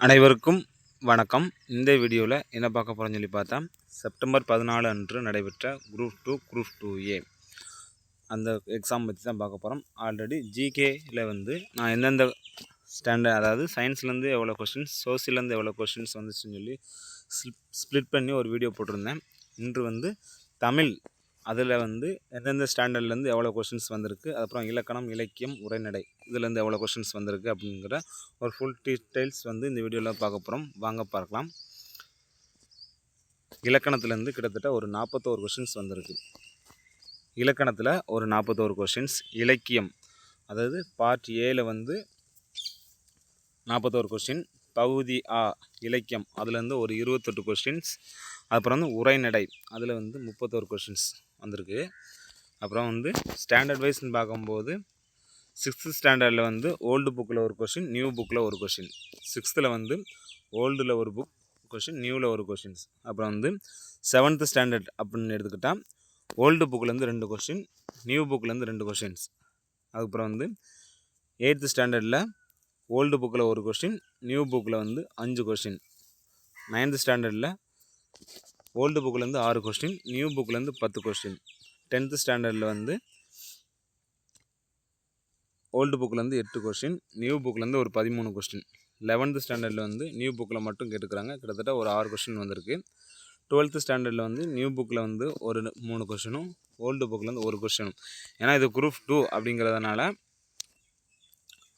அனைவருக்கும் வணக்கம். இந்த வீடியோவில் என்ன பார்க்க போகிறோம்னு சொல்லி பார்த்தா செப்டம்பர் பதினாலு அன்று நடைபெற்ற group two group two A அந்த எக்ஸாம் பற்றி தான் பார்க்க போகிறோம் ஆல்ரெடி ஜிகேயில் வந்து நான் எந்தெந்த ஸ்டாண்டர்ட் அதாவது சயின்ஸ்லேருந்து எவ்வளோ கொஷின்ஸ் சோசியலேருந்து எவ்வளோ கொஷின்ஸ் வந்துச்சுன்னு சொல்லி ஸ்ப்ளிட் பண்ணி ஒரு வீடியோ போட்டிருந்தேன். இன்று வந்து தமிழ் அதில் வந்து எந்தெந்த ஸ்டாண்டர்ட்லேருந்து எவ்வளோ கொஷின்ஸ் வந்திருக்கு அப்புறம் இலக்கணம் இலக்கியம் உரைநடை இதுலேருந்து எவ்வளோ கொஷின்ஸ் வந்திருக்கு அப்படிங்கிற ஒரு ஃபுல் டீட்டெயில்ஸ் வந்து இந்த வீடியோவில் பார்க்க போகிறோம் வாங்க பார்க்கலாம். இலக்கணத்துலேருந்து கிட்டத்தட்ட ஒரு நாற்பத்தோரு கொஷின்ஸ் வந்திருக்கு. இலக்கணத்தில் ஒரு நாற்பத்தோரு கொஷின்ஸ். இலக்கியம் அதாவது பார்ட் ஏல வந்து நாற்பத்தோரு கொஷின். பகுதி ஆ இலக்கியம் அதுலேருந்து ஒரு இருபத்தெட்டு கொஷின்ஸ். அப்புறம் வந்து உரைநடை அதில் வந்து முப்பத்தோரு கொஷின்ஸ். வந்திருக்கு. அப்புறம் வந்து ஸ்டாண்டர்ட் வைஸ்னு பார்க்கும்போது சிக்ஸ்த்து ஸ்டாண்டர்டில் வந்து ஓல்டு புக்கில் ஒரு கொஷின் நியூ புக்கில் ஒரு கொஷின் சிக்ஸ்த்தில் வந்து ஓல்டில் ஒரு புக் கொஷின் நியூவில் ஒரு கொஷின்ஸ் அப்புறம் வந்து செவன்த்து ஸ்டாண்டர்ட் அப்படின்னு எடுத்துக்கிட்டால் ஓல்டு புக்கிலேருந்து ரெண்டு கொஷின் நியூ புக்கிலேருந்து ரெண்டு கொஷின்ஸ் அதுக்கப்புறம் வந்து எயித்து ஸ்டாண்டர்டில் ஓல்டு புக்கில் ஒரு கொஷின் நியூ புக்கில் வந்து அஞ்சு கொஷின் நைன்த்து ஸ்டாண்டர்டில் ஓல்டு புக்கிலேருந்து ஆறு கொஸ்டின் நியூ புக்லேருந்து பத்து கொஸ்டின். டென்த்து ஸ்டாண்டர்டில் வந்து ஓல்டு புக்கிலேருந்து எட்டு கொஸ்டின் நியூ புக்லேருந்து ஒரு பதிமூணு கொஸ்டின். லெவன்த்து ஸ்டாண்டர்டில் வந்து நியூ புக்கில் மட்டும் கேட்டுக்கிறாங்க. கிட்டத்தட்ட ஒரு ஆறு கொஸ்டின் வந்திருக்கு. டுவெல்த்து ஸ்டாண்டர்டில் வந்து நியூ புக்கில் வந்து ஒரு மூணு கொஸ்டினும் ஓல்டு புக்கிலேருந்து ஒரு கொஸ்டினும். ஏன்னா இது குரூப் டூ அப்படிங்கிறதுனால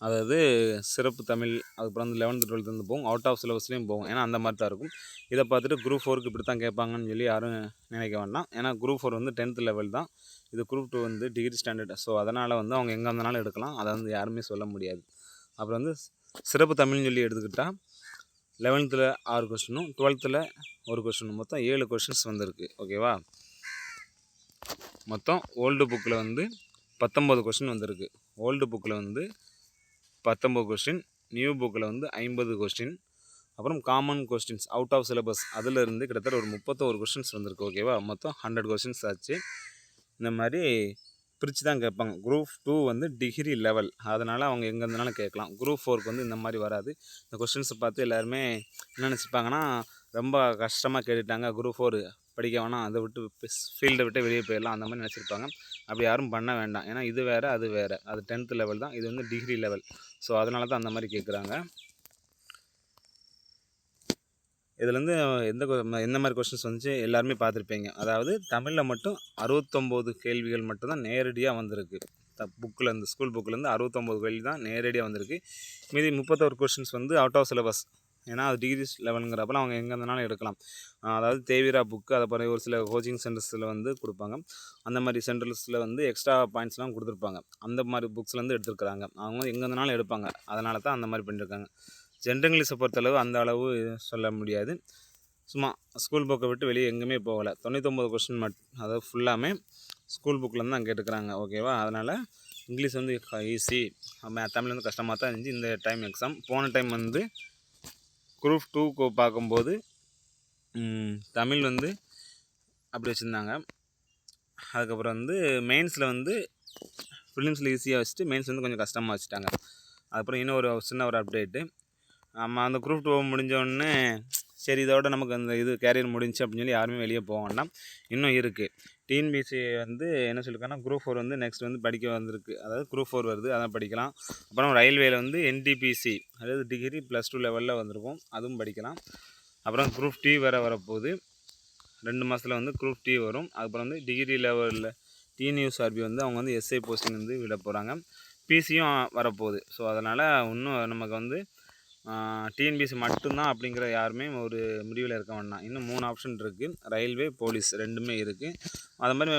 அதாவது சிறப்பு தமிழ் அதுக்கப்புறம் வந்து லெவன்த்து டுவெல்த்து வந்து போகும். அவுட் ஆஃப் சிலபஸ்லேயும் போகும். ஏன்னா அந்த மாதிரி தான் இருக்கும். இதை பார்த்துட்டு குரூப் ஃபோருக்கு இப்படி தான் கேட்பாங்கன்னு சொல்லி யாரும் நினைக்க வேண்டாம். ஏன்னா குரூப் ஃபோர் வந்து டென்த்து லெவல் தான். இது குரூப் டூ வந்து டிகிரி ஸ்டாண்டர்ட் ஸோ அதனால் வந்து அவங்க எங்கே வந்தனாலும் எடுக்கலாம். அதை வந்து யாருமே சொல்ல முடியாது. அப்புறம் வந்து சிறப்பு தமிழ்னு சொல்லி எடுத்துக்கிட்டால் லெவன்த்தில் ஆறு கொஸ்டினும் டுவெல்த்தில் ஒரு கொஸ்டினும் மொத்தம் ஏழு கொஷின்ஸ் வந்திருக்கு. ஓகேவா மொத்தம் ஓல்டு புக்கில் வந்து பத்தொம்பது கொஷின் வந்திருக்கு. ஓல்டு புக்கில் வந்து பத்தொம்பது கொஸ்டின் நியூ புக்கில் வந்து ஐம்பது கொஸ்டின் அப்புறம் common questions out of syllabus அதிலிருந்து கிட்டத்தட்ட ஒரு முப்பத்தோரு கொஸ்டின்ஸ் வந்திருக்கு ஓகேவா மொத்தம் ஹண்ட்ரட் கொஸ்டின்ஸ் ஆச்சு. இந்த மாதிரி பிரித்து தான் கேட்பாங்க. குரூப் டூ வந்து டிகிரி லெவல் அதனால் அவங்க எங்கே இருந்தாலும் கேட்கலாம். குரூப் ஃபோருக்கு வந்து இந்த மாதிரி வராது. இந்த கொஸ்டின்ஸை பார்த்து எல்லாருமே என்ன நினச்சிப்பாங்கன்னா ரொம்ப கஷ்டமாக கேட்டுட்டாங்க குரூப் ஃபோர் படிக்க வேணாம் அதை விட்டு ஃபீல்டை விட்டு வெளியே போயிடலாம் அந்த மாதிரி நினச்சிருப்பாங்க. அப்படி யாரும் பண்ண வேண்டாம். ஏன்னா இது வேறு அது வேறு. அது டென்த்து லெவல் தான். இது வந்து டிகிரி லெவல் ஸோ அதனால தான் அந்த மாதிரி கேட்குறாங்க இதுலேருந்து எந்த எந்த மாதிரி கொஷின்ஸ் வந்துச்சு? எல்லாருமே பார்த்துருப்பீங்க. அதாவது தமிழில் மட்டும் அறுபத்தொம்போது கேள்விகள் மட்டும்தான் நேரடியாக வந்திருக்கு. த புக்கில் இந்த ஸ்கூல் புக்கிலேருந்து அறுபத்தொம்போது கேள்வி தான் நேரடியாக வந்திருக்கு. மீதி முப்பத்தோரு கொஷின்ஸ் வந்து அவுட் ஆஃப் சிலபஸ் ஏன்னா அது டிகிரி லெவலுங்கிறப்பல அவங்க எங்கே இருந்தாலும் எடுக்கலாம். அதாவது தேவிரா புக்கு அதை பிறகு ஒரு சில கோச்சிங் சென்டர்ஸில் வந்து கொடுப்பாங்க. அந்த மாதிரி சென்டர்ஸில் வந்து எக்ஸ்ட்ரா பாயிண்ட்ஸ்லாம் கொடுத்துருப்பாங்க. அந்த மாதிரி புக்ஸ்லேருந்து எடுத்துருக்குறாங்க. அவங்க எங்கே இருந்தாலும் எடுப்பாங்க. அதனால தான் அந்த மாதிரி பண்ணியிருக்காங்க ஜென்ரல் இங்கிலீஷை பொறுத்தளவு அந்த அளவு சொல்ல முடியாது. சும்மா ஸ்கூல் புக்கை விட்டு வெளியே எங்கேயுமே போகலை. தொண்ணூத்தொம்பது கொஸ்டின் மட் அதாவது ஃபுல்லாமே ஸ்கூல் புக்கிலேருந்து தான் கேட்டுக்கிறாங்க. ஓகேவா அதனால் இங்கிலீஷ் வந்து ஈஸி தமிழ் வந்து கஷ்டமாக தான் இருந்துச்சு. இந்த டைம் எக்ஸாம் போன டைம் வந்து குரூப் டூக்கு பார்க்கும்போது தமிழ் வந்து அப்படி வச்சுருந்தாங்க. அதுக்கப்புறம் வந்து மெயின்ஸில் வந்து ஃபிலிம்ஸில் ஈஸியாக வச்சுட்டு மெயின்ஸ் வந்து கொஞ்சம் கஷ்டமாக வச்சுட்டாங்க. அதுக்கப்புறம் இன்னும் ஒரு சின்ன ஒரு அப்டேட்டு. நம்ம அந்த குரூப் டூ முடிஞ்சோடனே சரி இதோட நமக்கு அந்த இது கேரியர் முடிஞ்சு அப்படின்னு சொல்லி யாருமே வெளியே போக வேண்டாம். இன்னும் இருக்குது டிஎன்பிசி வந்து என்ன சொல்லியிருக்காங்கன்னா குரூப் ஃபோர் வந்து நெக்ஸ்ட் வந்து படிக்க வந்திருக்கு. அதாவது குரூப் ஃபோர் வருது அதான் படிக்கலாம். அப்புறம் ரயில்வேயில் வந்து என்டிபிசி அதாவது டிகிரி ப்ளஸ் டூ லெவலில் வந்திருக்கும். அதுவும் படிக்கலாம். அப்புறம் குரூப் டி வேறு வரப்போகுது. ரெண்டு மாதத்தில் வந்து குரூப் டி வரும். அதுக்கப்புறம் வந்து டிகிரி லெவலில் டிஎன்யூஎஸ்ஆர்பி வந்து அவங்க வந்து எஸ்ஐ போஸ்டிங் வந்து விட போகிறாங்க பிசியும் வரப்போகுது. ஸோ அதனால் இன்னும் நமக்கு வந்து டிஎன்பிசி மட்டும்தான் அப்படிங்கிற யாருமே ஒரு முடிவில் இருக்க வேண்டாம். இன்னும் மூணு ஆப்ஷன் இருக்குது ரயில்வே போலீஸ் ரெண்டுமே இருக்குது அது மாதிரி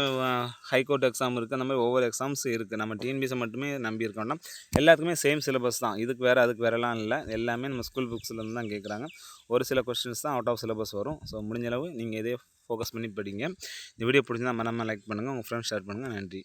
ஹைகோர்ட் எக்ஸாம் இருக்குது அந்த மாதிரி ஒவ்வொரு எக்ஸாம்ஸ் இருக்குது நம்ம டிஎன்பிசி மட்டுமே நம்பி இருக்க வேண்டாம். எல்லாத்துக்குமே சேம் சிலபஸ் தான். இதுக்கு வேறு அதுக்கு வேறெல்லாம் இல்லை. எல்லாமே நம்ம ஸ்கூல் புக்ஸ்லேருந்து தான் கேட்குறாங்க ஒரு சில கொஸ்டின்ஸ் தான் அவுட் ஆஃப் சிலபஸ் வரும். ஸோ முடிஞ்சளவு நீங்கள் இதே ஃபோக்கஸ் பண்ணி படிங்க. இந்த வீடியோ பிடிச்சிருந்தால் மனமாக லைக் பண்ணுங்கள் உங்கள் ஃப்ரெண்ட்ஸ் ஷேர் பண்ணுங்கள் நன்றி.